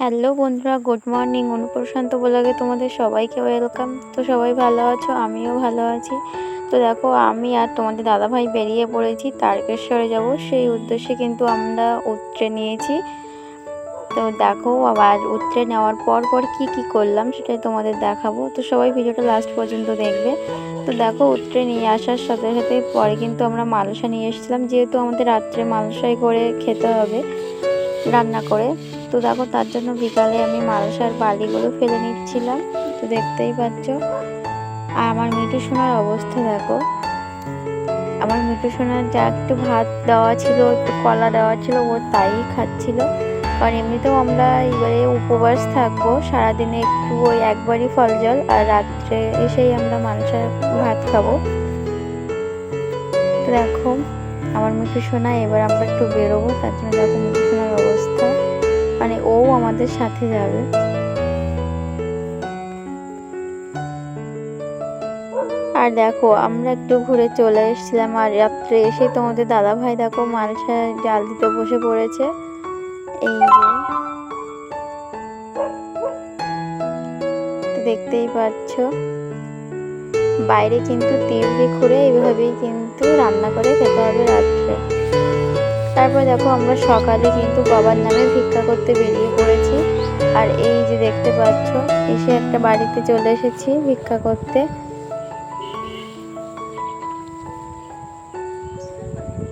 Hello বন্ধুরা, good morning. অনুপ্রশান্ত ব্লগে তোমাদের সবাইকে ওয়েলকাম। তো সবাই ভালো আছো? আমিও ভালো আছি। তো দেখো, আমি আর তোমাদের দাদাভাই বেরিয়ে পড়েছি, তারকেশ্বরে যাব। সেই উদ্দেশ্যে কিন্তু আমরা উতরে নিয়েছি। তো দেখো, আবার উতরে নেওয়ার পর পর কি কি করলাম সেটাই তোমাদের দেখাবো। তো সবাই ভিডিওটা লাস্ট পর্যন্ত দেখবে। তো দেখো, উতরে নিয়ে আসার সাথে সাথে পরে কিন্তু আমরা মালসা নিয়ে এসেছিলাম। যেহেতু আমাদের রাত্রে মালসাই করে খেতে হবে, রান্না করে। তো দেখো, তার জন্য বিকালে আমি মালসার বালিগুলো ফেলে নিচ্ছিলাম। তো দেখতেই পাচ্ছ। আর আমার মিঠু সোনার অবস্থা দেখো। আমার মিঠু সোনার যা একটু ভাত দেওয়া ছিল, একটু কলা দেওয়া ছিল, ও তাই খাচ্ছিল। কারণ এমনিতেও আমরা এবারে উপবাস থাকব, সারাদিনে একটু ওই একবারই ফল জল, আর রাত্রে এসেই আমরা মালসার ভাত খাব। দেখো, আমার মিঠু সোনা, এবার আমরা একটু বেরোবো, তার জন্য দেখো মিঠু আমাদের সাথে যাবে। আর দেখো, আমরা একটু ঘুরে চলে এসেছিলাম আর রাত্রে এসে তোমাদের দাদা ভাই দেখো মালসা জাল দিতে বসে পড়েছে। এই যে। দেখতেই পাচ্ছ। বাইরে কিন্তু তিউলি খুঁড়ে এইভাবেই কিন্তু রান্না করে খেতে হবে রাত্রে। তারপর দেখো আমরা সকালে কিন্তু বাবার নামে ভিক্ষা করতে বেরিয়ে পড়েছি। আর এই যে দেখতে পাচ্ছ, এসে একটা বাড়িতে চলে এসেছি ভিক্ষা করতে।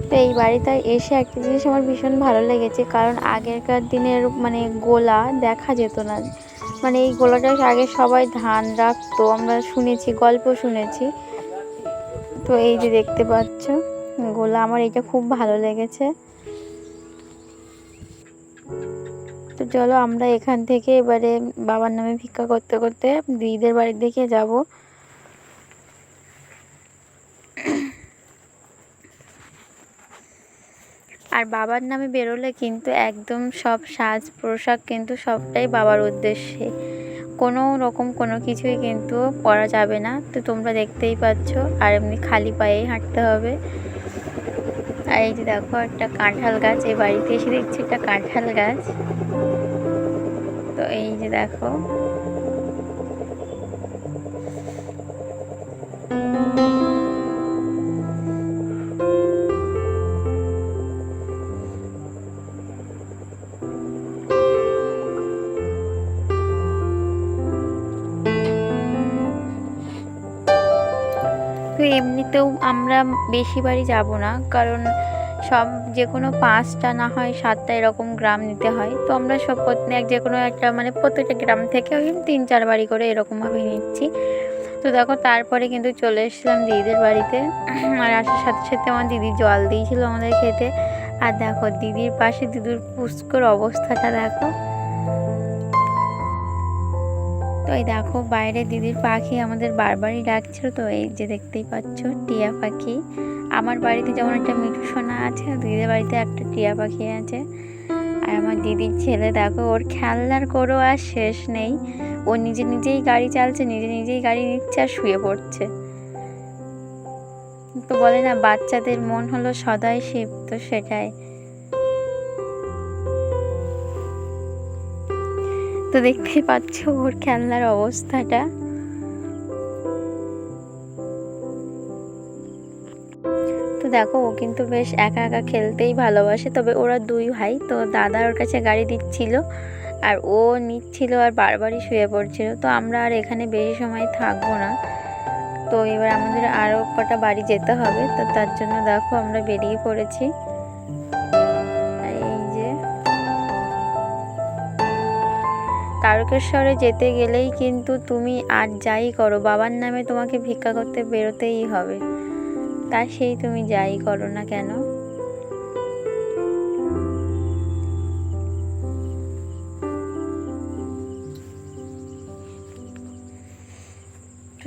তো এই বাড়িতে এসে একটা জিনিস আমার ভীষণ ভালো লেগেছে, কারণ আগেরকার দিনের মানে গোলা দেখা যেত না। মানে এই গোলাটা আগে সবাই ধান রাখতো, আমরা শুনেছি, গল্প শুনেছি। তো এই যে দেখতে পাচ্ছ, গোলা, আমার এটা খুব ভালো লেগেছে। তো চলো আমরা এখান থেকে এবারে বাবার নামে ভিক্ষা করতে করতে দিদিদের বাড়ির দিকে যাব। আর বাবার নামে বেরোলে কিন্তু একদম সব সাজ পোশাক কিন্তু সবটাই বাবার উদ্দেশ্যে। কোনো রকম কোনো কিছুই কিন্তু পরা যাবে না। তো তোমরা দেখতেই পাচ্ছ, আর এমনি খালি পায়েই হাঁটতে হবে। আর এই যে দেখো একটা কাঁঠাল গাছ, এই বাড়িতে এসে দেখছি একটা কাঁঠাল গাছ। তো এই যে দেখো এমনিতেও আমরা বেশি বাড়ি যাব না, কারণ সব যে কোনো পাঁচটা না হয় সাতটা এরকম গ্রাম নিতে হয়। তো আমরা সব প্রত্যেক যে কোনো একটা মানে প্রত্যেকটা গ্রাম থেকে ওই তিন চার বাড়ি করে এরকমভাবে নিচ্ছি। তো দেখো তারপরে কিন্তু চলে এসেছিলাম দিদিদের বাড়িতে। আর আসার সাথে সাথে আমার দিদি জল দিয়েছিল আমাদের খেতে। আর দেখো দিদির পাশে দিদির পুষ্কর অবস্থাটা দেখো। তো এই দেখো বাইরে দিদির পাখি আমাদের বারবারই ডাকছিল, তো এই যে দেখতেই পাচ্ছ টিয়া পাখি। আমার বাড়িতে যেমন একটা মিঠু সোনা আছে দিদির বাড়িতে একটা টিয়া পাখি আছে। আর আমার দিদির ছেলে দেখো, ওর খেলনার কোনো আর শেষ নেই। ও নিজে নিজেই গাড়ি চালছে, নিজে নিজেই গাড়ি নিচ্ছে আর শুয়ে পড়ছে। তো বলে না, বাচ্চাদের মন হলো সদাই শিব, তো সেটাই। তো দেখতেই পাচ্ছ ওর খেলনার অবস্থাটা। তো দেখো, ও কিন্তু বেশ একা একা খেলতেই ভালোবাসে। তবে ওরা দুই ভাই, তো দাদা ওর কাছে গাড়ি দিচ্ছিল আর ও নিচ্ছিল আর বারবারই শুয়ে পড়ছিল। তো আমরা আর এখানে বেশি সময় থাকব না। তো এবার আমাদের আরও কটা বাড়ি যেতে হবে, তো তার জন্য দেখো আমরা বেরিয়ে পড়েছি। তারকেশ্বরে যেতে গেলেই কিন্তু তুমি আর যাই করো, বাবার নামে তোমাকে ভিক্ষা করতে বেরোতেই হবে। তা সেই তুমি যাই করো না কেন?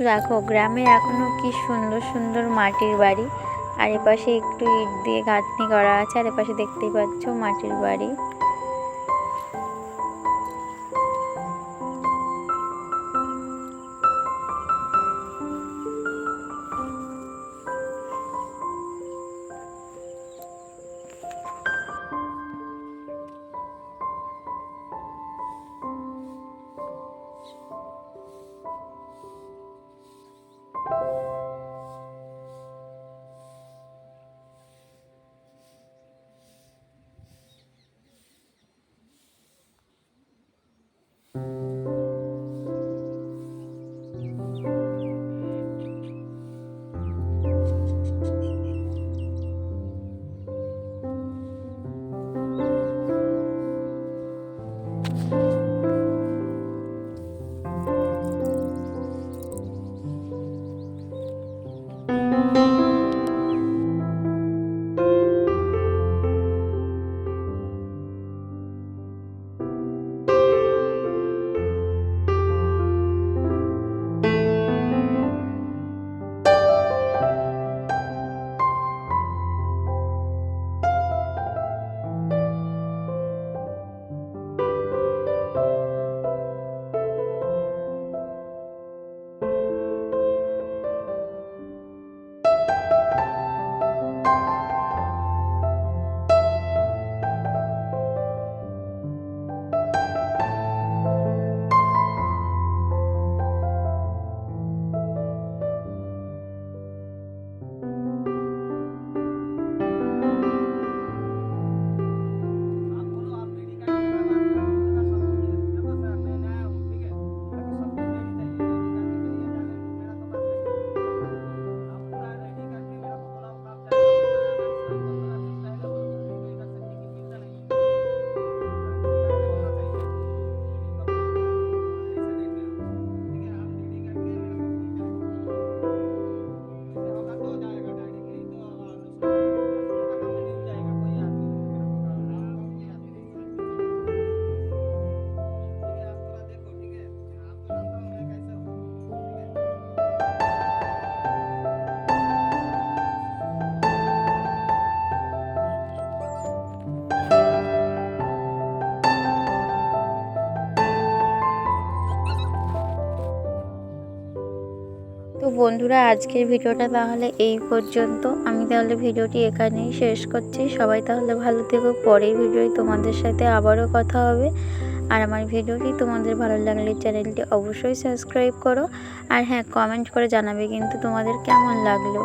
দেখো গ্রামে এখনও কি সুন্দর সুন্দর মাটির বাড়ি। আর এপাশে একটু ইট দিয়ে গাঁথনি করা আছে, আর এপাশে দেখতেই পাচ্ছ মাটির বাড়ি। তো বন্ধুরা, আজকের ভিডিওটা তাহলে এই পর্যন্ত। আমি তাহলে ভিডিওটি এখানেই শেষ করছি। সবাই তাহলে ভালো থেকো। পরের ভিডিও তোমাদের সাথে আবারও কথা হবে। আর আমার ভিডিওটি তোমাদের ভালো লাগলে চ্যানেলটি অবশ্যই সাবস্ক্রাইব করো। আর হ্যাঁ কমেন্ট করে জানাবে কিন্তু তোমাদের কেমন লাগল।